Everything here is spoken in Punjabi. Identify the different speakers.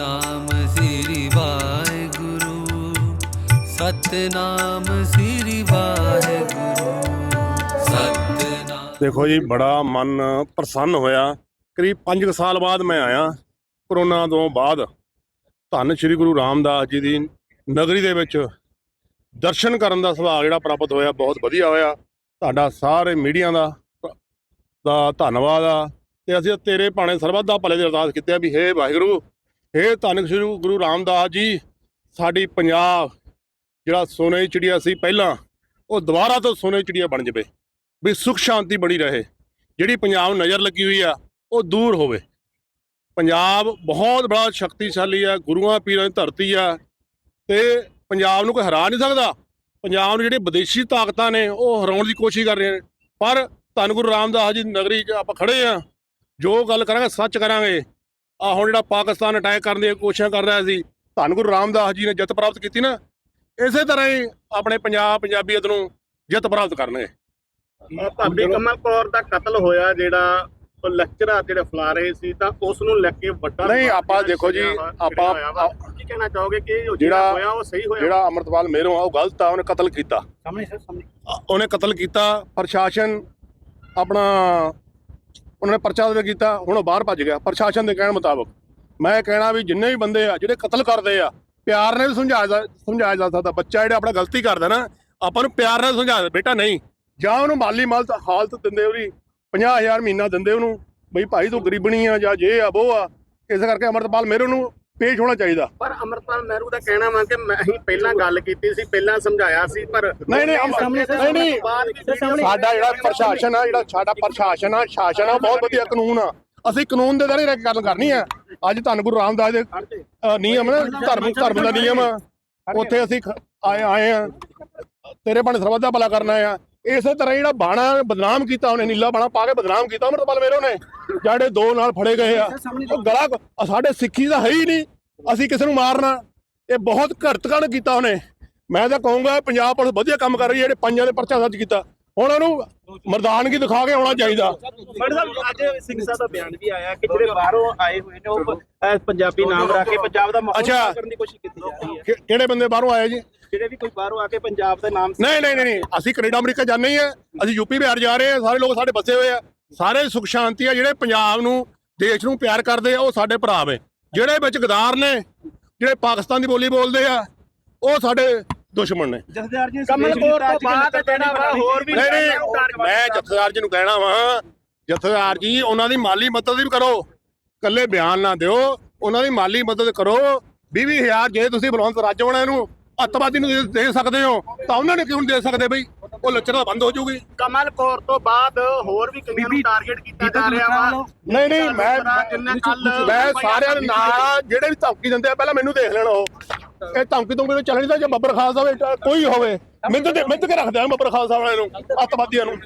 Speaker 1: ਸਤਨਾਮ ਸ੍ਰੀ ਵਾਹਿਗੁਰੂ। ਸਤਨਾਮ ਸ੍ਰੀ ਵਾਹਿਗੁਰੂ। ਸਤਨਾਮ
Speaker 2: ਦੇਖੋ ਜੀ, ਬੜਾ ਮਨ ਪ੍ਰਸੰਨ ਹੋਇਆ। ਕਰੀਬ 5 ਸਾਲ ਬਾਅਦ ਮੈਂ ਆਇਆ, ਕਰੋਨਾ ਤੋਂ ਬਾਅਦ। ਧੰਨ ਸ੍ਰੀ ਗੁਰੂ ਰਾਮਦਾਸ ਜੀ ਦੀ ਨਗਰੀ ਦੇ ਵਿੱਚ। ਦਰਸ਼ਨ ਕਰਨ ਦਾ ਸੁਭਾਗ ਜਿਹੜਾ ਪ੍ਰਾਪਤ ਹੋਇਆ, ਬਹੁਤ ਵਧੀਆ ਹੋਇਆ। ਤੁਹਾਡਾ ਸਾਰੇ ਮੀਡੀਆ ਦਾ ਦਾ ਧੰਨਵਾਦ ਆ। ਤੇ ਅਸੀਂ ਤੇਰੇ ਭਾਣੇ ਸਰਬੱਤ ਦਾ ਭਲੇ ਦੀ ਅਰਦਾਸ ਕੀਤੀ ਆ ਵੀ ਹੇ ਵਾਹਿਗੁਰੂ ਹੇ ਧੰਨ ਸ੍ਰੀ ਗੁਰੂ ਰਾਮਦਾਸ ਜੀ, ਸਾਡੀ ਪੰਜਾਬ ਜਿਹੜਾ ਸੋਨੇ ਦੀ ਚਿੜੀਆ ਸੀ ਪਹਿਲਾਂ, ਉਹ ਦੁਬਾਰਾ ਤੋਂ ਸੋਨੇ ਦੀ ਚਿੜੀਆ ਬਣ ਜਾਵੇ, ਵੀ ਸੁਖ ਸ਼ਾਂਤੀ ਬਣੀ ਰਹੇ, ਜਿਹੜੀ ਪੰਜਾਬ ਨੂੰ ਨਜ਼ਰ ਲੱਗੀ ਹੋਈ ਆ, ਉਹ ਦੂਰ ਹੋਵੇ। ਪੰਜਾਬ ਬਹੁਤ ਬੜਾ ਸ਼ਕਤੀਸ਼ਾਲੀ ਆ, ਗੁਰੂਆਂ ਪੀਰਾਂ ਦੀ ਧਰਤੀ ਆ, ਤੇ ਪੰਜਾਬ ਨੂੰ ਕੋਈ ਹਰਾ ਨਹੀਂ ਸਕਦਾ। ਪੰਜਾਬ ਨੂੰ ਜਿਹੜੇ ਵਿਦੇਸ਼ੀ ਤਾਕਤਾਂ ਨੇ, ਉਹ ਹਰਾਉਣ ਦੀ ਕੋਸ਼ਿਸ਼ ਕਰ ਰਹੇ ਨੇ। ਪਰ ਧੰਨ ਗੁਰੂ ਰਾਮਦਾਸ ਜੀ ਦੀ ਨਗਰੀ 'ਚ ਆਪਾਂ ਖੜੇ ਆ, ਜੋ ਗੱਲ ਕਰਾਂਗੇ, ਸੱਚ ਕਰਾਂਗੇ ਆ ਹੁਣ ਜਿਹੜਾ ਪਾਕਿਸਤਾਨ ਅਟੈਕ ਕਰਨ ਦੀ ਕੋਸ਼ਿਸ਼ ਕਰ ਰਿਹਾ ਸੀ ਧੰਨ ਗੁਰੂ ਰਾਮਦਾਸ ਜੀ ਨੇ ਜਿੱਤ ਪ੍ਰਾਪਤ ਕੀਤੀ ਨਾ ਇਸੇ ਤਰ੍ਹਾਂ ਹੀ ਆਪਣੇ ਪੰਜਾਬ ਪੰਜਾਬੀਅਤ ਨੂੰ ਜਿੱਤ ਪ੍ਰਾਪਤ ਕਰਨਗੇ।
Speaker 3: ਭਾਬੀ ਕਮਲ ਕੌਰ ਦਾ ਕਤਲ ਹੋਇਆ ਜਿਹੜਾ ਉਹ ਲੈਕਚਰਰ ਜਿਹੜੇ ਫਲਾ ਰਹੇ ਸੀ ਤਾਂ ਉਸ ਨੂੰ ਲੈ ਕੇ ਵੱਡਾ
Speaker 2: ਨਹੀਂ, ਆਪਾਂ ਦੇਖੋ ਜੀ, ਆਪਾਂ-।
Speaker 3: ਕੀ ਕਹਿਣਾ ਚਾਹੋਗੇ ਕਿ ਉਹ ਜਿਹੜਾ ਹੋਇਆ ਉਹ ਸਹੀ ਹੋਇਆ?
Speaker 2: ਜਿਹੜਾ ਅਮਰਤਪਾਲ ਮੇਰੋਂ ਆ ਉਹ ਗਲਤ ਆ ਉਹਨੇ ਕਤਲ ਕੀਤਾ।
Speaker 3: ਸਾਹਮਣੇ ਸਰ ਸਾਹਮਣੇ।
Speaker 2: ਉਹਨੇ ਕਤਲ ਕੀਤਾ ਪ੍ਰਸ਼ਾਸਨ ਆਪਣਾ ਉਹਨਾਂ ਨੇ ਪਰਚਾ ਦੇ ਕੀਤਾ, ਹੁਣ ਉਹ ਬਾਹਰ ਭੱਜ ਗਿਆ। ਪ੍ਰਸ਼ਾਸਨ ਦੇ ਕਹਿਣ ਮੁਤਾਬਕ, ਮੈਂ ਕਹਿਣਾ ਵੀ ਜਿੰਨੇ ਵੀ ਬੰਦੇ ਆ, ਜਿਹੜੇ ਕਤਲ ਕਰਦੇ ਆ, ਪਿਆਰ ਨਾਲ ਵੀ ਸਮਝਾਇਆ ਜਾ- ਸਮਝਾਇਆ ਜਾ ਸਕਦਾ। ਬੱਚਾ ਜਿਹੜਾ ਆਪਣਾ ਗਲਤੀ ਕਰਦਾ ਨਾ, ਆਪਾਂ ਨੂੰ ਪਿਆਰ ਨਾਲ ਸਮਝਾ ਬੇਟਾ ਨਹੀਂ। ਜਾਂ ਉਹਨੂੰ ਮਾਲੀ ਮਾਲ ਹਾਲਤ ਦਿੰਦੇ ਉਹਦੀ 50000 ਮਹੀਨਾ ਦਿੰਦੇ ਉਹਨੂੰ, ਬਈ ਭਾਈ ਤੂੰ ਗਰੀਬਣੀ ਆ ਜਾਂ ਜੇ ਆ ਉਹ ਆ, ਇਸ ਕਰਕੇ ਅਮਰਤਪਾਲ ਮੇਰੇ ਨੂੰ ਪੇਸ਼ ਹੋਣਾ ਚਾਹੀਦਾ।
Speaker 3: ਪਰ ਅਮਰਪਾਲ ਮਹਿਰੂ ਦਾ ਕਹਿਣਾ ਵਾ ਕਿ ਮੈਂ ਅਸੀਂ ਪਹਿਲਾਂ ਗੱਲ ਕੀਤੀ ਸੀ ਪਹਿਲਾਂ ਸਮਝਾਇਆ ਸੀ ਪਰ
Speaker 2: ਨਹੀਂ ਨਹੀਂ ਅਮ- ਨਹੀਂ ਨਹੀਂ। ਸਾਡਾ ਜਿਹੜਾ ਪ੍ਰਸ਼ਾਸਨ ਆ ਜਿਹੜਾ ਸਾਡਾ ਪ੍ਰਸ਼ਾਸਨ ਆ ਸ਼ਾਸਨ ਆ ਉਹ ਬਹੁਤ ਵਧੀਆ ਕਾਨੂੰਨ ਆ। ਅਸੀਂ ਕਾਨੂੰਨ ਦੇ ਕੇ ਗੱਲ ਕਰਨੀ ਆ। ਅੱਜ ਧੰਨ ਗੁਰੂ ਰਾਮਦਾਸ ਦੇ ਅ, ਨਿਯਮ ਨਾ ਧਰਮ ਧਰਮ ਦਾ ਨਿਯਮ ਆ। ਉੱਥੇ ਅਸੀਂ ਖ- ਆਏ ਆਏ ਆ। ਤੇਰੇ ਬਣ ਸਰਬੱਤ ਦਾ ਭਲਾ ਕਰਨਾ ਆ। ਇਸੇ ਤਰ੍ਹਾਂ ਜਿਹੜਾ ਬਾਣਾ ਬਦਨਾਮ ਕੀਤਾ ਉਹਨੇ ਨੀਲਾ ਬਾਣਾ ਪਾ ਕੇ ਬਦਨਾਮ ਕੀਤਾ ਅਮਰਪਾਲ ਮੇਰੋ ਨੇ ਜਿਹੜੇ ਦੋ ਨਾਲ ਫੜੇ ਗਏ ਆ। ਉਹ ਗਲਾ ਸਾਡੇ ਸਿੱਖੀ ਦਾ ਹੈ ਹੀ ਨਹੀਂ। ਅਸੀਂ ਕਿਸੇ ਨੂੰ ਮਾਰਨਾ। ਇਹ ਬਹੁਤ ਘਰਤਕਣ ਕੀਤਾ ਉਹਨੇ। ਮੈਂ ਤਾਂ ਕਹੂੰਗਾ ਪੰਜਾਬ ਪੁਲਿਸ ਵਧੀਆ ਕੰਮ ਕਰ ਰਹੀ ਹੈ ਜਿਹੜੇ ਪੰਜਾਂ ਦੇ ਪਰਚਾ ਦਰਜ ਕੀਤਾ। ਹੁਣ ਉਹਨੂੰ ਮਰਦਾਨਗੀ ਦਿਖਾ ਕੇ ਆਉਣਾ ਚਾਹੀਦਾ।
Speaker 4: ਮੈਡਮ ਸਾਹਿਬ ਅੱਜ ਸਿੰਘ ਸਾਹਿਬ ਦਾ ਬਿਆਨ ਵੀ ਆਇਆ ਕਿ ਜਿਹੜੇ ਬਾਹਰੋਂ ਆਏ ਹੋਏ ਨੇ ਉਹ ਅਹ, ਪੰਜਾਬੀ ਨਾਮ ਰੱਖ ਕੇ ਪੰਜਾਬ ਦਾ ਮਾਹੌਲ
Speaker 2: ਅੱਛਾ।
Speaker 4: ਖਰਾਬ ਕਰਨ ਦੀ ਕੋਸ਼ਿਸ਼ ਕੀਤੀ ਜਾ ਰਹੀ ਹੈ।
Speaker 2: ਕਿ- ਕਿਹੜੇ ਬੰਦੇ ਬਾਹਰੋਂ ਆਏ ਜੀ?
Speaker 4: ਜਿਹੜੇ ਵੀ ਕੋਈ ਬਾਹਰੋਂ ਆ ਕੇ ਪੰਜਾਬ ਦਾ ਨਾਮ
Speaker 2: ਨਹੀਂ ਨਹੀਂ ਨਹੀਂ ਨਹੀਂ। ਅਸੀਂ ਕੈਨੇਡਾ ਅਮਰੀਕਾ ਜਾਂਦੇ ਹੀ ਆ। ਅਸੀਂ ਯੂਪੀ ਬਿਹਾਰ ਜਾ ਰਹੇ ਆ। ਸਾਰੇ ਲੋਕ ਸਾਡੇ ਬੱਸੇ ਹੋਏ ਆ। ਸਾਰੇ ਸੁਖ ਸ਼ਾਂਤੀ ਆ ਜਿਹੜੇ ਪੰਜਾਬ ਨੂੰ ਦੇਸ਼ ਨੂੰ ਪਿਆਰ ਕਰਦੇ ਆ ਉਹ ਸਾਡੇ ਭਰਾ ਵੇ। ਜਿਹੜੇ ਵਿੱਚ ਗਦਾਰ ਨੇ ਜਿਹੜੇ ਪਾਕਿਸਤਾਨ ਦੀ ਬੋਲੀ ਬੋਲਦੇ ਆ ਉਹ ਸਾਡੇ ਦੁਸ਼ਮਣ ਨੇ।
Speaker 4: ਜਥੇਦਾਰ ਜੀ
Speaker 3: ਕਮਲ ਕੌਰ ਤੋਂ ਬਾਅਦ ਜਿਹੜਾ ਵਾ ਹੋਰ ਵੀ
Speaker 2: ਨਹੀਂ ਨਹੀਂ ਮੈਂ ਜਥੇਦਾਰ ਜੀ ਨੂੰ ਕਹਿਣਾ ਵਾਂ ਜਥੇਦਾਰ ਜੀ ਉਹਨਾਂ ਦੀ ਮਾਲੀ ਮਦਦ ਵੀ ਕਰੋ ਕੱਲੇ ਬਿਆਨ ਨਾ ਦਿਓ ਉਹਨਾਂ ਦੀ ਮਾਲੀ ਮਦਦ ਕਰੋ 20000 ਜੇ ਤੁਸੀਂ ਬਲਵੰਤ ਰਾਜੋਣਾ ਨੂੰ ਅੱਤਵਾਦੀ ਨੂੰ ਦੇ- ਦੇ ਸਕਦੇ ਹੋ ਤਾਂ ਉਹਨਾਂ ਨੇ ਕਿਉਂ ਨਹੀਂ ਦੇ ਸਕਦੇ ਬਈ? ਉਹ ਲੱਚਰਾ ਬੰਦ ਹੋ ਜਾਊਗੀ।
Speaker 3: ਕਮਲ ਕੌਰ ਤੋਂ ਬਾਅਦ ਹੋਰ ਵੀ ਕਈਆਂ ਨੂੰ ਟਾਰਗੇਟ ਕੀਤਾ ਜਾ ਰਿਹਾ ਵਾ।
Speaker 2: ਨਹੀਂ ਨਹੀਂ ਮੈਂ ਮੈਂ ਸਾਰਿਆਂ ਦੇ ਨਾਲ ਜਿਹੜੇ ਵੀ ਧਮਕੀ ਦਿੰਦੇ ਆ ਪਹਿਲਾਂ ਮੈਨੂੰ ਦੇਖ ਲੈਣ। ਉਹ ਇਹ ਧਮਕੀ ਤੋਂ ਮੈਨੂੰ ਚੱਲਣੀ ਤਾਂ ਜੇ ਬੱਬਰ ਖਾਲਸਾ ਹੋਵੇ ਕੋਈ ਹੋਵੇ। ਮਿੰਦ ਤੇ ਮਿੰਦ ਕੇ ਰੱਖਦੇ ਆ ਬੱਬਰ ਖਾਲਸਾ ਵਾਲਿਆਂ ਨੂੰ ਅੱਤਵਾਦੀਆਂ ਨੂੰ।